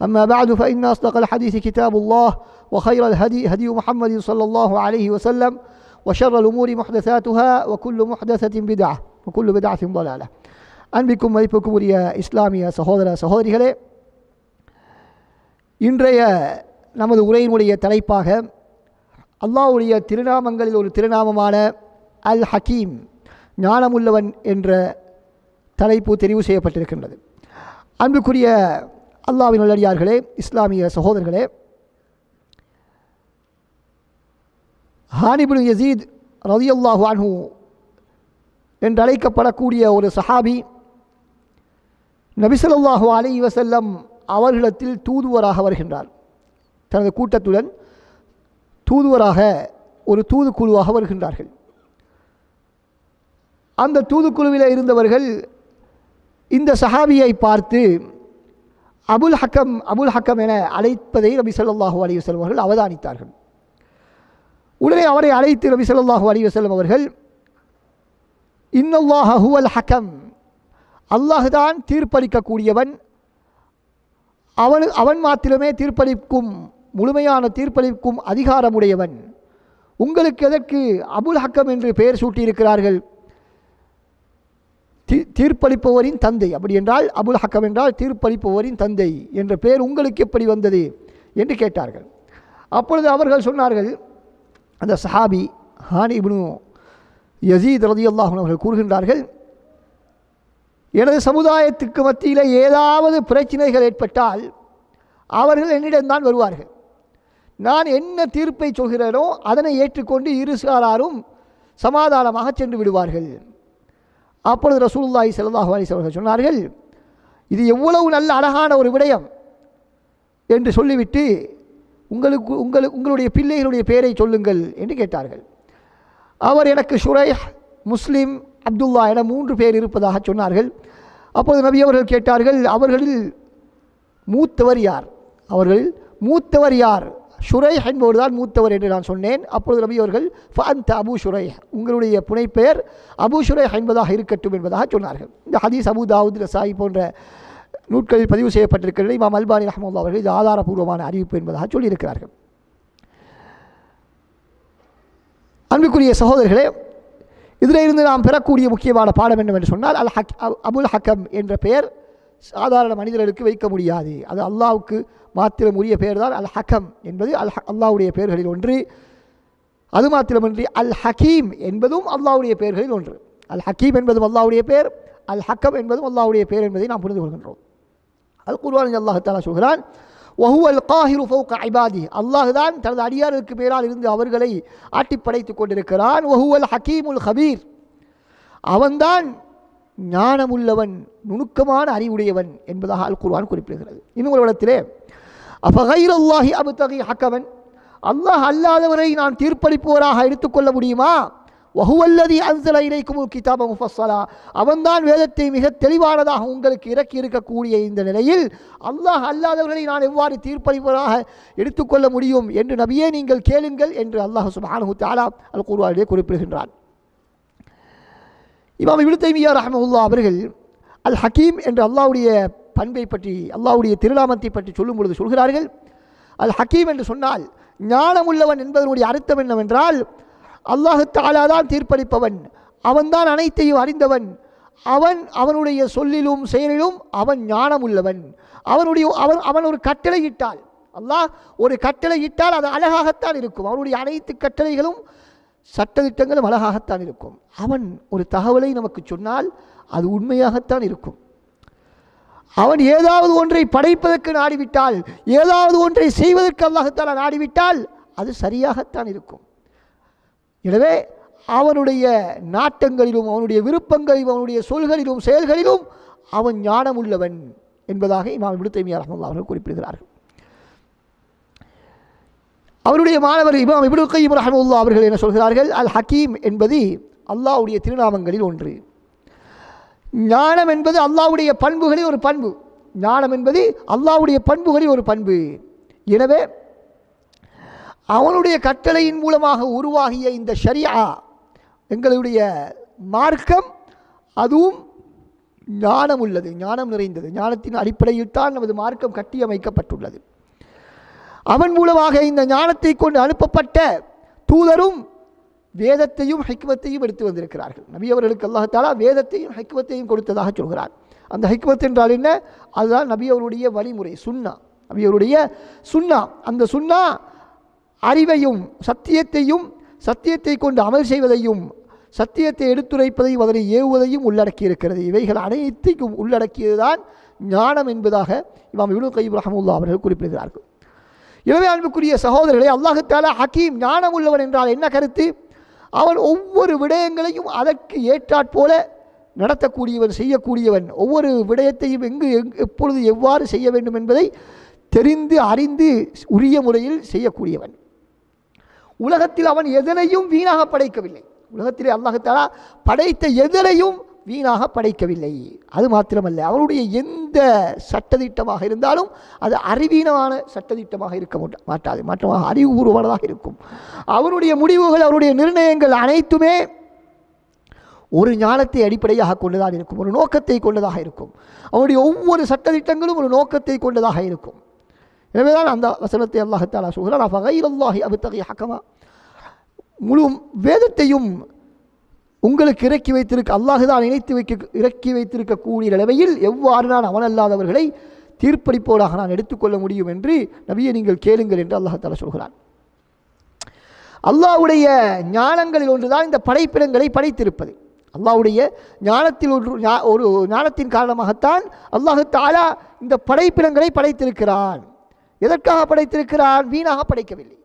أما بعد فإن أصدق الحديث كتاب الله وخير الهدي هدي محمد صلى الله عليه وسلم وشر الأمور محدثاتها وكل محدثة بدعة وكل بدعة ضلالة அன்பிக்கும் மதிப்புக்கும் உரிய இஸ்லாமிய சகோதர சகோதரிகளே இன்றைய நமது உரையினுடைய தலைப்பாக அல்லாஹ்வுடைய திருநாமங்களில் ஒரு திருநாமமான அல் ஹக்கீம் ஞானமுள்ளவன் என்ற தலைப்பு தெரிவு செய்யப்பட்டிருக்கின்றது அன்புக்குரிய அல்லாவின் நல்லடியார்களே இஸ்லாமிய சகோதரர்களே. ஹானிபின் யசீத் ரதியல்லாஹு அன்ஹு என்று அழைக்கப்படக்கூடிய ஒரு சஹாபி நபிசல்லாஹு அலி வசல்லம் அவர்களிடத்தில் தூதுவராக வருகின்றார். தனது கூட்டத்துடன் தூதுவராக ஒரு தூதுக்குழுவாக வருகின்றார்கள். அந்த தூதுக்குழுவில் இருந்தவர்கள் இந்த சஹாபியை பார்த்து அபுல் ஹக்கம் அபுல் ஹக்கம் என அழைப்பதை நபி சொல்லாஹு அலி வசல்லம் அவர்கள் அவதானித்தார்கள். உடனே அவரை அழைத்து நபி சொல்லாஹு அலி வசல்லம் அவர்கள் இன்னல்லாஹ ஹுவல் ஹக்கம். அல்லாஹுதான் தீர்ப்பளிக்கக்கூடியவன். அவனு அவன் மாத்திரமே தீர்ப்பளிக்கும் முழுமையான தீர்ப்பளிக்கும் அதிகாரமுடையவன். உங்களுக்கு எதற்கு அபுல் ஹக்கம் என்று பெயர் சூட்டியிருக்கிறார்கள்? தீ தீர்ப்பளிப்பவரின் தந்தை. அப்படி என்றால் அபுல் ஹக்கம் என்றால் தீர்ப்பளிப்பவரின் தந்தை என்ற பெயர் உங்களுக்கு எப்படி வந்தது என்று கேட்டார்கள். அப்பொழுது அவர்கள் சொன்னார்கள் அந்த சஹாபி ஹானி இப்னு யசீத் ரதி அல்லாஹன் அவர்கள் கூறுகின்றார்கள் எனது சமுதாயத்துக்கு மத்தியில் ஏதாவது பிரச்சனைகள் ஏற்பட்டால் அவர்கள் என்னிடம்தான் வருவார்கள். நான் என்ன தீர்ப்பை சொல்கிறேனோ அதனை ஏற்றுக்கொண்டு இரு சாராரும் சமாதானமாக சென்று விடுவார்கள். அப்பொழுது ரசூல்லாய் செல்லாஹு அலிஸ் அவர்கள் சொன்னார்கள் இது எவ்வளவு நல்ல அழகான ஒரு விடயம் என்று சொல்லிவிட்டு உங்களுக்கு உங்களுக்கு உங்களுடைய பிள்ளைகளுடைய பெயரை சொல்லுங்கள் என்று கேட்டார்கள். அவர் எனக்கு ஷுரை முஸ்லீம் அப்துல்லா என மூன்று பேர் இருப்பதாக சொன்னார்கள். அப்போது நபி அவர்கள் கேட்டார்கள் அவர்களில் மூத்தவர் யார்? அவர்களில் மூத்தவர் யார்? ஷுரைஹ் என்பவர்தான் மூத்தவர் என்று நான் சொன்னேன். அப்பொழுது நபி அவர்கள் ஃபஅந்த அபு ஷுரை உங்களுடைய புனைப்பெயர் அபு ஷுரை என்பதாக இருக்கட்டும் என்பதாக சொன்னார்கள். இந்த ஹதீஸ் அபு தாவூத் ரசாய் போன்ற நூட்களில் பதிவு செய்யப்பட்டிருக்கிறது. இமாம் அல்பானி ரஹமுல்லா அவர்கள் இது ஆதாரபூர்வமான அறிவிப்பு என்பதாக சொல்லியிருக்கிறார்கள். அன்புக்குரிய சகோதரர்களே இதிலிருந்து நாம் பெறக்கூடிய முக்கியமான பாடம் என்னவென்று சொன்னால் அல் ஹக் அபுல் ஹக்கம் என்ற பெயர் சாதாரண மனிதர்களுக்கு வைக்க முடியாது. அது அல்லாவுக்கு மாத்திரம் உரிய பெயர் தான் அல் ஹக்கம் என்பது அல் அல்லாவுடைய பெயர்களில் ஒன்று. அது மாத்திரமின்றி அல் ஹக்கீம் என்பதும் அல்லாவுடைய பெயர்களில் ஒன்று. அல் ஹக்கீம் என்பதும் அல்லாவுடைய பெயர் அல் ஹக்கம் என்பதும் அல்லாவுடைய பெயர் என்பதை நாம் புரிந்து கொள்கின்றோம். அல் குர்வான் அல்லாஹ் தாலா சொல்கிறான் வஹு அல் காஹிரு ஃபவுக ஐபாதி அல்லாஹ் தான் தனது அடியாருக்கு மேலால் இருந்து அவர்களை ஆட்டிப்படைத்துக் கொண்டிருக்கிறான். ஒஹூ அல் ஹக்கீமுல் ஹபீர் அவன்தான் ஞானமுள்ளவன் நுணுக்கமான அறிவுடையவன் என்பதாக அல் குர்வான் குறிப்பிடுகிறது. இன்னும் ஒரு இடத்திலே அஃபகைர் அல்லாஹி அபுத்தகை ஹக்கவன் அல்லாஹ் அல்லாதவரை நான் தீர்ப்பளிப்பவராக எடுத்துக்கொள்ள முடியுமா? வஹுவல்லதி அன்சல இலைக்கும் கிதாப முஃபஸ்ஸலா அவன்தான் வேதத்தை மிக தெளிவானதாக உங்களுக்கு இறக்கி இருக்கக்கூடிய இந்த நிலையில் அல்லாஹ் அல்லாதவர்களை நான் எவ்வாறு தீர்ப்பளிப்பதாக எடுத்துக்கொள்ள முடியும் என்று நபியே நீங்கள் கேளுங்கள் என்று அல்லாஹ் சுபானு தாலா அல் குர்வானிலே குறிப்பிடுகின்றான். இமாம் இப்னு தைமியா ரஹமவுல்லா அவர்கள் அல் ஹக்கீம் என்று அல்லாவுடைய பண்பை பற்றி அல்லாவுடைய திருநாமத்தை பற்றி சொல்லும் பொழுது சொல்கிறார்கள். அல் ஹக்கீம் என்று சொன்னால் ஞானமுள்ளவன் என்பதனுடைய அர்த்தம் என்னவென்றால் அல்லாஹு தாலா தான் தீர்ப்பளிப்பவன் அவன்தான் அனைத்தையும் அறிந்தவன் அவன் அவனுடைய சொல்லிலும் செயலிலும் அவன் ஞானம் உள்ளவன் அவனுடைய அவன் அவன் ஒரு கட்டளையிட்டால் அல்லாஹ் ஒரு கட்டளையிட்டால் அது அழகாகத்தான் இருக்கும். அவனுடைய அனைத்து கட்டளைகளும் சட்டத்திட்டங்களும் அழகாகத்தான் இருக்கும். அவன் ஒரு தகவலை நமக்கு சொன்னால் அது உண்மையாகத்தான் இருக்கும். அவன் ஏதாவது ஒன்றை படைப்பதற்கு நாடிவிட்டால் ஏதாவது ஒன்றை செய்வதற்கு அல்லாஹத்தாலா நாடிவிட்டால் அது சரியாகத்தான் இருக்கும். எனவே அவனுடைய நாட்டங்களிலும் அவனுடைய விருப்பங்களிலும் அவனுடைய சொல்களிலும் செயல்களிலும் அவன் ஞானம் உள்ளவன் என்பதாக இமாம் இப்னு தைமியா அவர்கள் குறிப்பிடுகிறார்கள். அவருடைய மாணவர் இமாம் இப்னு கையம் ரஹமுல்லா அவர்கள் என்ன சொல்கிறார்கள்? அல் ஹக்கீம் என்பது அல்லாஹ்வுடைய திருநாமங்களில் ஒன்று. ஞானம் என்பது அல்லாவுடைய பண்புகளில் ஒரு பண்பு. ஞானம் என்பது அல்லாவுடைய பண்புகளில் ஒரு பண்பு. எனவே அவனுடைய கட்டளையின் மூலமாக உருவாகிய இந்த ஷரியா எங்களுடைய மார்க்கம் அதுவும் ஞானம் உள்ளது ஞானம் நிறைந்தது. ஞானத்தின் அடிப்படையில் தான் நமது மார்க்கம் கட்டியமைக்கப்பட்டுள்ளது. அவன் மூலமாக இந்த ஞானத்தை கொண்டு அனுப்பப்பட்ட தூதரும் வேதத்தையும் ஹைக்குவத்தையும் எடுத்து வந்திருக்கிறார்கள். நபி அவர்களுக்கு அல்லாஹாலா வேதத்தையும் ஹைக்குவத்தையும் கொடுத்ததாக சொல்கிறார். அந்த ஹைக்குவத் என்றால் என்ன? அதுதான் நபி அவருடைய வழிமுறை சுண்ணா நபி அவருடைய சுண்ணா அந்த சுண்ணா அறிவையும் சத்தியத்தையும் சத்தியத்தை கொண்டு அமல் செய்வதையும் சத்தியத்தை எடுத்துரைப்பதையும் அதனை ஏவுவதையும் உள்ளடக்கி இருக்கிறது இவைகள் அனைத்தையும் உள்ளடக்கியதுதான் ஞானம் என்பதாக இமாம் இப்னு கைம் ரஹமுல்லா அவர்கள் குறிப்பிடுகிறார்கள். எனவே அன்புக்குரிய சகோதரர்களே அல்லாஹுத்தாலா ஹக்கீம் ஞானம் உள்ளவன் என்றால் என்ன கருத்து? அவன் ஒவ்வொரு விடயங்களையும் அதற்கு ஏற்றாற்போல நடத்தக்கூடியவன் செய்யக்கூடியவன். ஒவ்வொரு விடயத்தையும் எங்கு எப்பொழுது எவ்வாறு செய்ய வேண்டும் என்பதை தெரிந்து அறிந்து உரிய முறையில் செய்யக்கூடியவன். உலகத்தில் அவன் எதனையும் வீணாக படைக்கவில்லை. உலகத்திலே அல்லாஹத்தாலா படைத்த எதனையும் வீணாக படைக்கவில்லை. அது மாத்திரமல்ல அவருடைய எந்த சட்டதிட்டமாக இருந்தாலும் அது அறிவீனமான சட்டதிட்டமாக இருக்க மாட்ட- மாட்டாது. மாற்றமாக அறிவுபூர்வமானதாக இருக்கும். அவருடைய முடிவுகள் அவருடைய நிர்ணயங்கள் அனைத்துமே ஒரு ஞானத்தை அடிப்படையாக கொண்டுதான் இருக்கும் ஒரு நோக்கத்தை கொண்டதாக இருக்கும். அவருடைய ஒவ்வொரு சட்டதிட்டங்களும் ஒரு நோக்கத்தை கொண்டதாக இருக்கும். எனவேதான் அந்த வசனத்தை அல்லாஹத்தாலா சொல்கிறான் அல்லாஹி அபுத்தகை ஹக்கமா? முழு வேதத்தையும் உங்களுக்கு இறக்கி வைத்திருக்க அல்லாஹ் தான் இணைத்து வைக்க இறக்கி வைத்திருக்கக்கூடிய நிலைமையில் எவ்வாறு நான் அவனல்லாதவர்களை தீர்ப்பளிப்போடாக நான் எடுத்துக்கொள்ள முடியும் என்று நபியை நீங்கள் கேளுங்கள் என்று அல்லாஹால சொல்கிறான். அல்லாஹ்வுடைய ஞானங்களில் ஒன்றுதான் இந்த படைப்பிடங்களை படைத்திருப்பது. அல்லாவுடைய ஞானத்தில் ஒன்று ஞா- ஒரு ஞானத்தின் காரணமாகத்தான் அல்லாஹு தாலா இந்த படைப்பிடங்களை படைத்திருக்கிறான். எதற்காக படைத்திருக்கிறான்? வீணாக படைக்கவில்லை.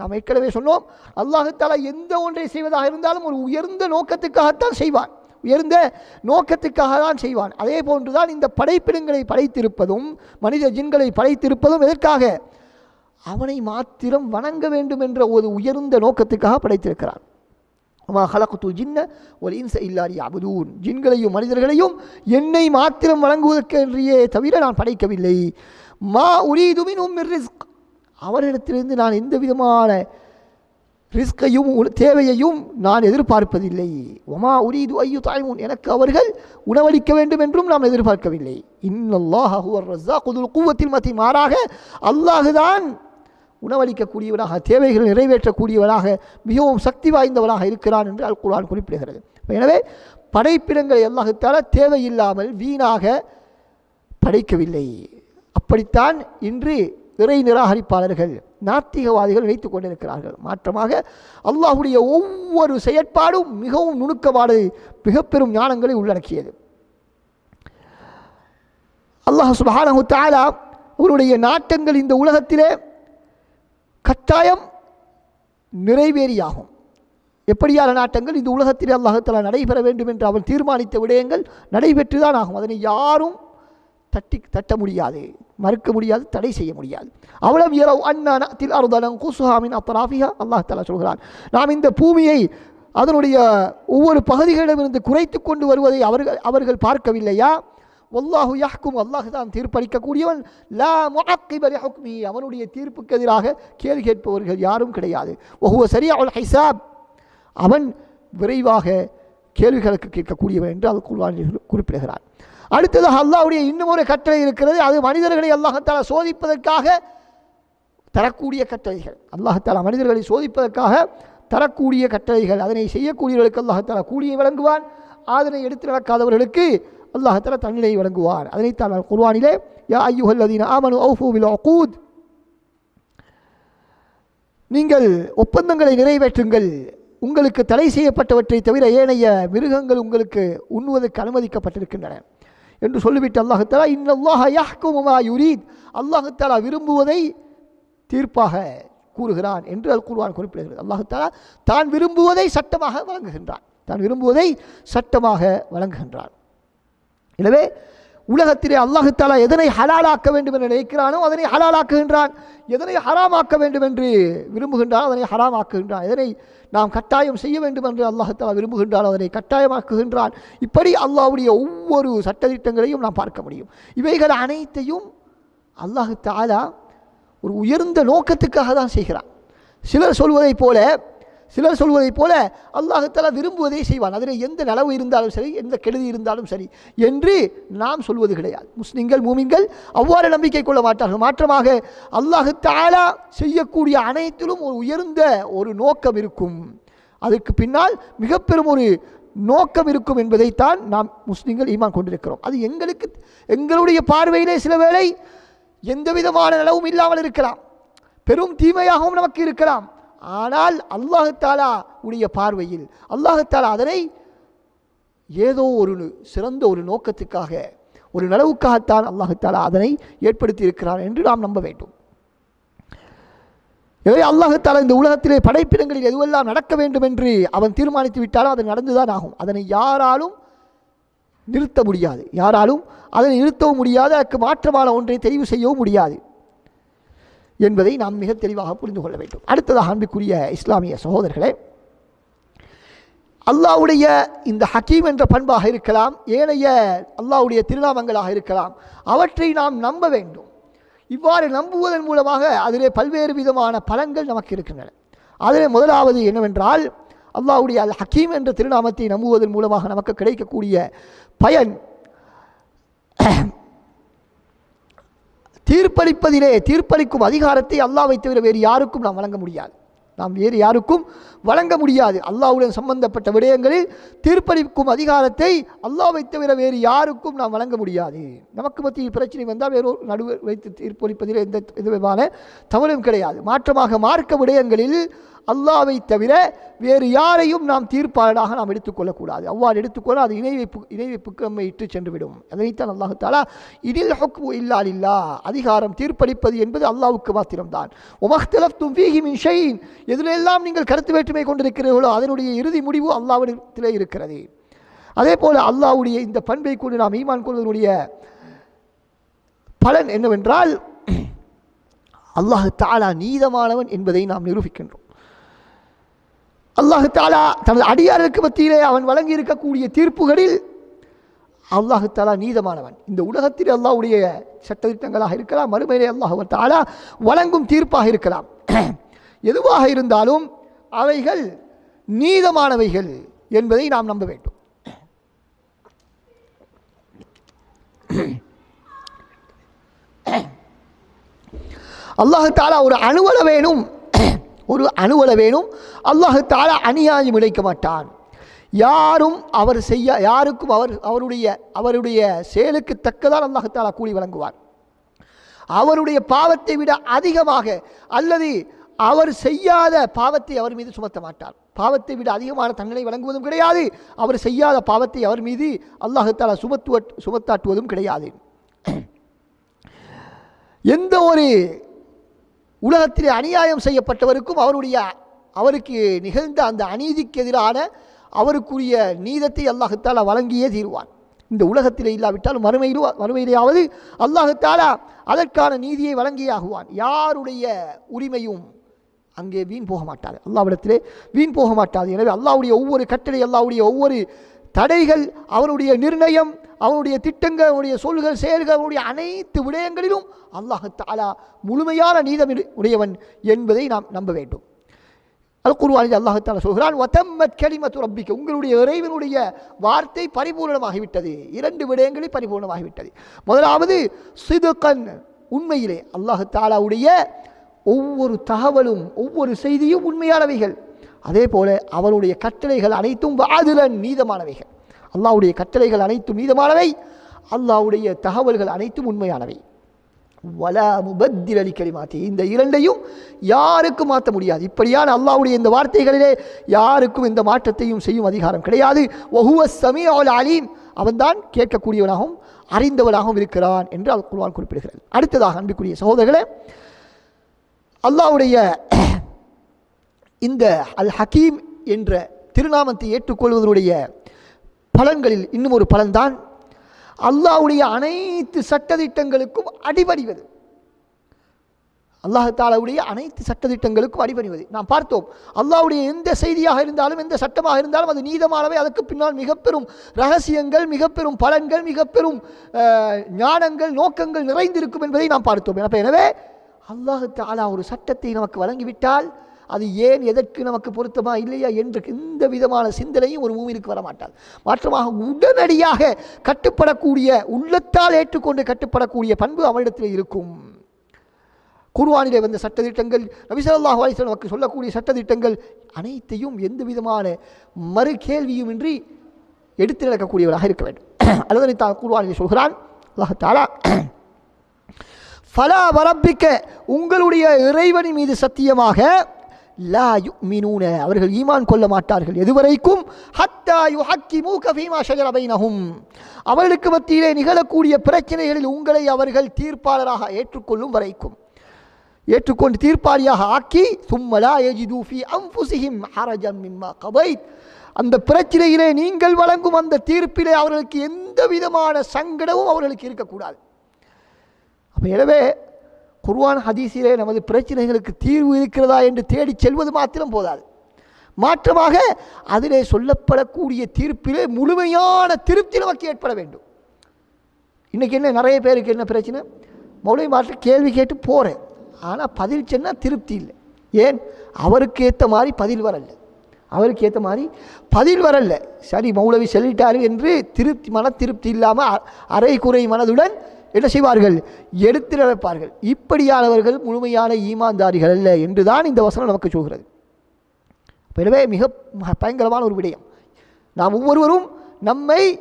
நாம் ஏற்கனவே சொன்னோம் அல்லாஹு எந்த ஒன்றை செய்வதாக இருந்தாலும் ஒரு உயர்ந்த நோக்கத்துக்காகத்தான் செய்வான். உயர்ந்த நோக்கத்துக்காக தான் செய்வான். அதே போன்றுதான் இந்த படைப்பிடங்களை படைத்திருப்பதும் மனித ஜின்களை படைத்திருப்பதும் எதற்காக? அவனை மாத்திரம் வணங்க வேண்டும் என்ற ஒரு உயர்ந்த நோக்கத்துக்காக படைத்திருக்கிறான். அம்மா ஹலகுத்துல் ஜின்ன ஒரு இன்ச இல்லாரி அபுதூன் ஜின்களையும் மனிதர்களையும் என்னை மாத்திரம் வழங்குவதற்கென்றியே தவிர நான் படைக்கவில்லை. மா உரீதுமின் உம் ரிஸ்க். அவரிடத்திலிருந்து நான் எந்த விதமான ரிஸ்கையும் தேவையையும் நான் எதிர்பார்ப்பதில்லை. ஒமா உரீது ஐயு தாய்மூன் எனக்கு அவர்கள் உணவளிக்க வேண்டும் என்றும் நாம் எதிர்பார்க்கவில்லை. இன்னல்லாஹ் ஹுவர் ரஸாக்குதுல் குவத்தில் மத்தி மாறாக அல்லாஹுதான் உணவளிக்கக்கூடியவனாக தேவைகளை நிறைவேற்றக்கூடியவனாக மிகவும் சக்தி வாய்ந்தவனாக இருக்கிறான் என்று அல் குரான் குறிப்பிடுகிறது. எனவே படைப்பிடங்களை அல்லாஹுத்தால தேவையில்லாமல் வீணாக படைக்கவில்லை. அப்படித்தான் இன்று இறை நிராகரிப்பாளர்கள் நாத்திகவாதிகள் நினைத்துக் கொண்டிருக்கிறார்கள். மாற்றமாக அல்லாஹுடைய ஒவ்வொரு செயற்பாடும் மிகவும் நுணுக்கமானது மிக பெரும் ஞானங்களை உள்ளடக்கியது. அல்லாஹ் சுபானு தாலா அவருடைய நாட்டங்கள் இந்த உலகத்திலே கட்டாயம் நிறைவேறியாகும். எப்படியான நாட்டங்கள் இந்த உலகத்திலே அல்லாஹத்தாலா நடைபெற வேண்டும் என்று அவன் தீர்மானித்த விடயங்கள் நடைபெற்றுதான் ஆகும். அதனை யாரும் தட்டி தட்ட முடியாது. மறுக்க முடியாது தடை செய்ய முடியாது. அவ்வளவு இரவு அண்ணா தில் அருதலங் குசுஹாமின் அத்தராஃபியா அல்லாஹ் தலா சொல்கிறான். நாம் இந்த பூமியை அதனுடைய ஒவ்வொரு பகுதிகளிடமிருந்து குறைத்து கொண்டு வருவதை அவர்கள் அவர்கள் பார்க்கவில்லையா? ஒல்லாஹு யாக்கும் அல்லாஹ் தான் தீர்ப்பளிக்கக்கூடியவன். லா முஅக்கிப லிஹுக்மி அவனுடைய தீர்ப்புக்கு எதிராக கேள்வி கேட்பவர்கள் யாரும் கிடையாது. ஒவ்வொரு சரியா அவள் ஹைசாப் அவன் விரைவாக கேள்விகளுக்கு கேட்கக்கூடியவன் என்று அது குர்ஆனில் குறிப்பிடுகிறான். அடுத்ததாக அல்லாவுடைய இன்னும் ஒரு கட்டளை இருக்கிறது. அது மனிதர்களை அல்லாஹத்தாலா சோதிப்பதற்காக தரக்கூடிய கட்டளைகள். அல்லாஹத்தாலா மனிதர்களை சோதிப்பதற்காக தரக்கூடிய கட்டளைகள். அதனை செய்யக்கூடியவர்களுக்கு அல்லாஹத்தாலா கூலியை வழங்குவான். அதனை எடுத்து நடக்காதவர்களுக்கு அல்லாஹத்தாலா தன்னிலை வழங்குவார் அதனைத்தான் குர்வானிலே குர்ஆனிலே யா ஐயுஹல்லதீன ஆமனு அவுஃபு பில் நீங்கள் ஒப்பந்தங்களை நிறைவேற்றுங்கள். உங்களுக்கு தடை செய்யப்பட்டவற்றை தவிர ஏனைய மிருகங்கள் உங்களுக்கு உண்ணுவதற்கு அனுமதிக்கப்பட்டிருக்கின்றன. என்று சொல்லிவிட்டு அல்லாஹுத்தாலா இன்னல்லாஹ யஹ்குமுமா யுரீத். அல்லாஹுத்தாலா விரும்புவதை தீர்ப்பாக கூறுகிறான் என்று அது கூறுவான் குறிப்பிடுகிறது. அல்லாஹுத்தாலா தான் விரும்புவதை சட்டமாக வழங்குகின்றான். தான் விரும்புவதை சட்டமாக வழங்குகின்றான். எனவே உலகத்திலே அல்லாஹு தாலா எதனை ஹலாலாக்க வேண்டும் என்று நினைக்கிறானோ அதனை ஹலாலாக்குகின்றான். எதனை ஹராமாக்க வேண்டும் என்று விரும்புகின்றான் அதனை ஹராமாக்குகின்றான். எதனை நாம் கட்டாயம் செய்ய வேண்டும் என்று அல்லாஹு விரும்புகின்றான் அதனை கட்டாயமாக்குகின்றான். இப்படி அல்லாவுடைய ஒவ்வொரு சட்டத்திட்டங்களையும் நாம் பார்க்க முடியும். இவைகள் அனைத்தையும் அல்லாஹு தாலா ஒரு உயர்ந்த நோக்கத்துக்காக தான் செய்கிறான். சிலர் சொல்வதைப் போல சிலர் சொல்வதைப் போல அல்லாஹத்தாலா விரும்புவதை செய்வான். அதில் எந்த நலவு இருந்தாலும் சரி எந்த கெடுதி இருந்தாலும் சரி என்று நாம் சொல்வது கிடையாது. முஸ்லிம்கள் மூமிங்கள் அவ்வாறு நம்பிக்கை கொள்ள மாட்டார்கள். மாற்றமாக அல்லாஹத்தாலா செய்யக்கூடிய அனைத்திலும் ஒரு உயர்ந்த ஒரு நோக்கம் இருக்கும். அதற்கு பின்னால் மிக பெரும் ஒரு நோக்கம் இருக்கும் என்பதைத்தான் நாம் முஸ்லீம்கள் ஈமான் கொண்டிருக்கிறோம். அது எங்களுக்கு எங்களுடைய பார்வையிலே சில வேளை எந்த விதமான நலவும் இல்லாமல் இருக்கலாம். பெரும் தீமையாகவும் நமக்கு இருக்கலாம். ஆனால் அல்லாஹாலா உடைய பார்வையில் அல்லாஹாலா அதனை ஏதோ ஒரு சிறந்த ஒரு நோக்கத்துக்காக ஒரு நலவுக்காகத்தான் அல்லாஹாலா அதனை ஏற்படுத்தி இருக்கிறார் என்று நாம் நம்ப வேண்டும். எனவே அல்லாஹாலா இந்த உலகத்திலே படைப்பிடங்களில் எதுவெல்லாம் நடக்க வேண்டும் என்று அவன் தீர்மானித்து விட்டாலும் அது நடந்துதான் ஆகும். அதனை யாராலும் நிறுத்த முடியாது. யாராலும் அதனை நிறுத்தவும் முடியாது. அதற்கு மாற்றமான ஒன்றை தெரிவு செய்யவும் முடியாது. என்பதை நாம் மிக தெளிவாக புரிந்து கொள்ள வேண்டும். அடுத்ததாக அன்புக்குரிய இஸ்லாமிய சகோதரர்களே அல்லாவுடைய இந்த ஹக்கீம் என்ற பண்பாக இருக்கலாம் ஏனைய அல்லாவுடைய திருநாமங்களாக இருக்கலாம் அவற்றை நாம் நம்ப வேண்டும். இவ்வாறு நம்புவதன் மூலமாக அதிலே பல்வேறு விதமான பலன்கள் நமக்கு இருக்கின்றன. அதிலே முதலாவது என்னவென்றால் அல்லாவுடைய அல் ஹக்கீம் என்ற திருநாமத்தை நம்புவதன் மூலமாக நமக்கு கிடைக்கக்கூடிய பயன் தீர்ப்பளிப்பதிலே தீர்ப்பளிக்கும் அதிகாரத்தை அல்லாவை தவிர வேறு யாருக்கும் நாம் வழங்க முடியாது. நாம் வேறு யாருக்கும் வழங்க முடியாது. அல்லாவுடன் சம்பந்தப்பட்ட விடயங்களில் தீர்ப்பளிக்கும் அதிகாரத்தை அல்லாவை தவிர வேறு யாருக்கும் நாம் வழங்க முடியாது. நமக்கு மத்தியில் பிரச்சனை வந்தால் வேறு நடுவு வைத்து தீர்ப்பளிப்பதில் எந்த விதமான தவறும் கிடையாது. மாற்றமாக மார்க்க விடயங்களில் அல்லாவை தவிர வேறு யாரையும் நாம் தீர்ப்பாளராக நாம் எடுத்துக்கொள்ளக்கூடாது. அவ்வாறு எடுத்துக்கொள்ள அது இணை வைப்பு இணை வைப்புக்கு நம்மை இட்டு சென்றுவிடும். அதனைத்தான் அல்லாஹு தாலா இதில் ஹொக்கு இல்லால் இல்லா அதிகாரம் தீர்ப்பளிப்பது என்பது அல்லாவுக்கு மாத்திரம்தான். உமஹ்தலப் தும்பீஹி மின் எதிலெல்லாம் நீங்கள் கருத்து வேற்றுமை கொண்டிருக்கிறீர்களோ அதனுடைய இறுதி முடிவு அல்லாவிடத்திலே இருக்கிறது. அதே போல் அல்லாவுடைய இந்த பண்பை கொண்டு நாம் ஈமான் கொள்வதனுடைய பலன் என்னவென்றால் அல்லாஹு தாலா நீதமானவன் என்பதை நாம் நிரூபிக்கின்றோம். அல்லாஹு தாலா தனது அடியாருக்கு மத்தியிலே அவன் வழங்கி இருக்கக்கூடிய தீர்ப்புகளில் அல்லாஹு தாலா நீதமானவன். இந்த உலகத்தில் அல்லாஹுடைய சட்டத்திட்டங்களாக இருக்கலாம் மறுமையிலே அல்லாஹு தாலா வழங்கும் தீர்ப்பாக இருக்கலாம். எதுவாக இருந்தாலும் அவைகள் நீதமானவைகள் என்பதை நாம் நம்ப வேண்டும். அல்லாஹு தாலா ஒரு அணுவல வேணும். ஒரு அணுவல வேணும். அல்லாஹு தாலா அநியாயம் இழைக்க மாட்டான். யாரும் அவர் செய்ய யாருக்கும் அவர் அவருடைய அவருடைய செயலுக்கு தக்கதான் அல்லாஹு தாலா கூலி வழங்குவார் அவருடைய பாவத்தை விட அதிகமாக அல்லது அவர் செய்யாத பாவத்தை அவர் மீது சுமத்த மாட்டார் பாவத்தை விட அதிகமான தண்டனை வழங்குவதும் கிடையாது. அவர் செய்யாத பாவத்தை அவர் மீது அல்லாஹு சுமத்துவ சுமத்தாட்டுவதும் கிடையாது. எந்த ஒரு உலகத்திலே அநியாயம் செய்யப்பட்டவருக்கும் அவருடைய அவருக்கு நிகழ்ந்த அந்த அநீதிக்கு எதிரான அவருக்குரிய நீதத்தை அல்லாஹத்தாலா வழங்கியே தீர்வான். இந்த உலகத்திலே இல்லாவிட்டாலும் மறுமையிலும் மறுமையிலேயாவது அல்லாஹத்தாலா அதற்கான நீதியை வழங்கியே ஆகுவான் யாருடைய உரிமையும் அங்கே வீண் போக மாட்டாது. அல்லாவிடத்திலே வீண் போக மாட்டாது. எனவே அல்லாவுடைய ஒவ்வொரு கட்டளை அல்லாவுடைய ஒவ்வொரு தடைகள் அவருடைய நிர்ணயம் அவனுடைய திட்டங்கள் அவனுடைய சொல்கள் செயல்கள் அவனுடைய அனைத்து விடயங்களிலும் அல்லாஹு தாலா முழுமையான நீதம் உடையவன் என்பதை நாம் நம்ப வேண்டும். அல் குருவானி அல்லாஹு சொல்கிறான் ஒத்தம்மத் கலிமத்து ரப்பிக்கு. உங்களுடைய இறைவனுடைய வார்த்தை பரிபூர்ணமாகிவிட்டது. இரண்டு விடயங்களில் பரிபூர்ணமாகிவிட்டது. முதலாவது சிதுக்கன் உண்மையிலே அல்லாஹு தாலாவுடைய ஒவ்வொரு தகவலும் ஒவ்வொரு செய்தியும் உண்மையானவைகள். அதே போல் அவருடைய கட்டளைகள் அனைத்தும் வாதிலன் நீதமானவைகள் அல்லாவுடைய கட்டளைகள் அனைத்தும் நீதமானவை அல்லாவுடைய தகவல்கள் அனைத்தும் உண்மையானவை. வல முபத்தில் கலிமாத்தி. இந்த இரண்டையும் யாருக்கும் மாற்ற முடியாது? இப்படியான அல்லாவுடைய இந்த வார்த்தைகளிலே யாருக்கும் இந்த மாற்றத்தையும் செய்யும் அதிகாரம் கிடையாது. ஒஹுவ சமீ அலீம். அவன்தான் கேட்கக்கூடியவனாகவும் அறிந்தவனாகவும் இருக்கிறான் என்று அல் குர்ஆன் குறிப்பிடுகிறது. அடுத்ததாக அன்புக்குரிய சகோதரர்களே அல்லாஹ்வுடைய இந்த அல் ஹக்கீம் என்ற திருநாமத்தை ஏற்றுக்கொள்வதனுடைய பலன்களில் இன்னும் ஒரு பலன்தான் அல்லாஹ்வுடைய அனைத்து சட்டதிட்டங்களுக்கும் அடிபணிவது. அல்லாஹாலாவுடைய அனைத்து சட்டதிட்டங்களுக்கும் அடிபணிவது. நாம் பார்த்தோம் அல்லாவுடைய எந்த செய்தியாக இருந்தாலும் எந்த சட்டமாக இருந்தாலும் அது நீதமானவை. அதற்கு பின்னால் மிகப்பெரும் ரகசியங்கள் மிகப்பெரும் பலன்கள் மிகப்பெரும் ஞானங்கள் நோக்கங்கள் நிறைந்திருக்கும் என்பதை நாம் பார்த்தோம். எனவே அல்லாஹு தாலா ஒரு சட்டத்தை நமக்கு வழங்கிவிட்டால் அது ஏன் எதற்கு நமக்கு பொருத்தமா இல்லையா என்று எந்த விதமான சிந்தனையும் ஒரு மூமினுக்கு வரமாட்டாது. மாற்றமாக உடனடியாக கட்டுப்படக்கூடிய உள்ளத்தால் ஏற்றுக்கொண்டு கட்டுப்படக்கூடிய பண்பு அவனிடத்தில் இருக்கும். குர்ஆனிலே வந்த சட்டத்திட்டங்கள் நபிசல்லாஹ் ஸல்லல்லாஹு நமக்கு சொல்லக்கூடிய சட்டத்திட்டங்கள் அனைத்தையும் எந்த விதமான மறு கேள்வியுமின்றி எடுத்து நடக்கக்கூடியவராக இருக்க வேண்டும். அல்லது தான் குர்ஆனிலே சொல்கிறான். அல்லாஹ் தாலா ஃபலா வரப்பிக்க உங்களுடைய இறைவனின் மீது சத்தியமாக லா யுமினூன அவர்கள் ஈமான் கொள்ள மாட்டார்கள். எதுவரைக்கும் ஹத்தா யுஹக்கிமூக ஃபீமா ஷஜர பைனஹும். அவர்களுக்கு மத்தியிலே நிகழக்கூடிய பிரச்சனைகளில் உங்களை அவர்கள் தீர்ப்பாளராக ஏற்றுக்கொள்ளும் வரைக்கும். ஏற்றுக்கொண்டு தீர்ப்பாளியாக ஆக்கி சும்மலா ஏஜி தூஃபி அம்புசிஹிம் ஹரஜம் மிம்மா கபைத் அந்த பிரச்சனையிலே நீங்கள் வழங்கும் அந்த தீர்ப்பிலே அவர்களுக்கு எந்த விதமான சங்கடமும் அவர்களுக்கு இருக்கக்கூடாது. அப்போ எனவே குர்வான் ஹதீஸிலே நமது பிரச்சனைகளுக்கு தீர்வு இருக்கிறதா என்று தேடிச் செல்வது மாத்திரம் போதாது. மாற்றமாக அதிலே சொல்லப்படக்கூடிய தீர்ப்பிலே முழுமையான திருப்தி நமக்கு ஏற்பட வேண்டும். இன்றைக்கி என்ன நிறைய பேருக்கு என்ன பிரச்சனை? மௌலை மாற்ற கேள்வி கேட்டு போகிறேன் ஆனால் பதில் சொன்னால் திருப்தி இல்லை. ஏன்? அவருக்கு ஏற்ற மாதிரி பதில் வரல. அவருக்கு ஏற்ற மாதிரி பதில் வரல. சரி மௌலவி சொல்லிட்டாரு என்று திருப்தி மன திருப்தி இல்லாமல் அரை குறை மனதுடன் என்ன செய்வார்கள்? எடுத்து நடப்பார்கள் இப்படியானவர்கள் முழுமையான ஈமான்தாரிகள் அல்ல என்று தான் இந்த வசனம் நமக்கு சொல்கிறது. எனவே மிக ம- பயங்கரமான ஒரு விடயம். நாம் ஒவ்வொருவரும் நம்மை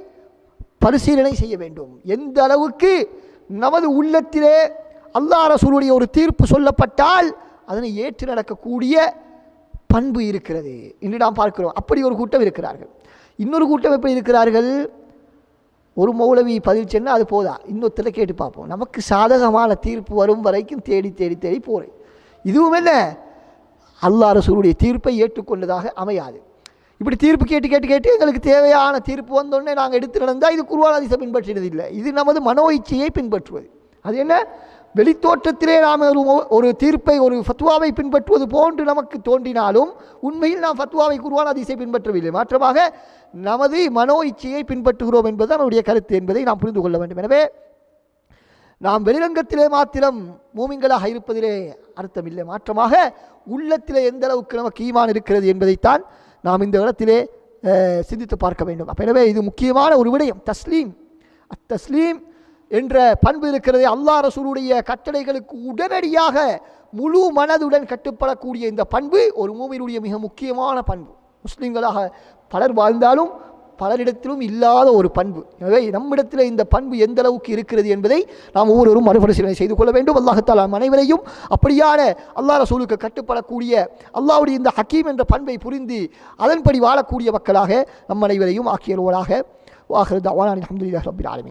பரிசீலனை செய்ய வேண்டும். எந்த அளவுக்கு நமது உள்ளத்திலே அல்லாஹ் ரசூலுடைய ஒரு தீர்ப்பு சொல்லப்பட்டால் அதனை ஏற்று நடக்கக்கூடிய பண்பு இருக்கிறது. என்று நாம் பார்க்கிறோம். அப்படி ஒரு கூட்டம் இருக்கிறார்கள். இன்னொரு கூட்டம் எப்படி இருக்கிறார்கள்? ஒரு மௌலவி பதில் சொன்னால் அது போதா? இன்னொருத்தரை கேட்டு பார்ப்போம். நமக்கு சாதகமான தீர்ப்பு வரும் வரைக்கும் தேடி தேடி தேடி போகிறேன் இதுவும் என்ன? அல்லா ரசூலுடைய தீர்ப்பை ஏற்றுக்கொண்டதாக அமையாது. இப்படி தீர்ப்பு கேட்டு கேட்டு கேட்டு எங்களுக்கு தேவையான தீர்ப்பு வந்தோடனே நாங்கள் எடுத்து நடந்தால் இது குருவான் அதிசை பின்பற்றினது இல்லை. இது நமது மனோ இச்சையை பின்பற்றுவது. அது என்ன? வெளித்தோற்றத்திலே நாம் ஒரு ஒரு தீர்ப்பை ஒரு ஃபத்வாவை பின்பற்றுவது போன்று நமக்கு தோன்றினாலும் உண்மையில் நாம் ஃபத்வாவை குருவான அதிசை பின்பற்றவில்லை. மாற்றமாக நமது மனோ இச்சையை பின்பற்றுகிறோம் என்பது நம்முடைய கருத்து என்பதை நாம் புரிந்து கொள்ள வேண்டும். எனவே நாம் வெளிரங்கத்திலே மாத்திரம் மூமிங்களாக இருப்பதிலே அர்த்தமில்லை மாற்றமாக உள்ளத்திலே எந்த அளவுக்கு நமக்கு ஈமான் இருக்கிறது என்பதைத்தான் நாம் இந்த இடத்திலே சிந்தித்து பார்க்க வேண்டும். அப்போ எனவே இது முக்கியமான ஒரு விடயம். தஸ்லீம். அத்தஸ்லீம் என்ற பண்பு இருக்கிறது அல்லா ரசூலுடைய கட்டளைகளுக்கு உடனடியாக முழு மனதுடன் கட்டுப்படக்கூடிய இந்த பண்பு ஒரு மூமியினுடைய மிக முக்கியமான பண்பு. முஸ்லீம்களாக பலர் வாழ்ந்தாலும் பலரிடத்திலும் இல்லாத ஒரு பண்பு. எனவே நம்மிடத்தில் இந்த பண்பு எந்த அளவுக்கு இருக்கிறது என்பதை நாம் ஒவ்வொருவரும் மறுபரிசீலனை செய்து கொள்ள வேண்டும். அல்லாஹத்தால் அனைவரையும் அப்படியான அல்லாஹ் ரசூலுக்கு கட்டுப்படக்கூடிய அல்லாவுடைய இந்த ஹக்கீம் என்ற பண்பை புரிந்து அதன்படி வாழக்கூடிய மக்களாக நம் அனைவரையும் ஆக்கியவர்களாக. வாகிறது தவானான் அஹமதுல்லா ரபில் ஆலமீன்.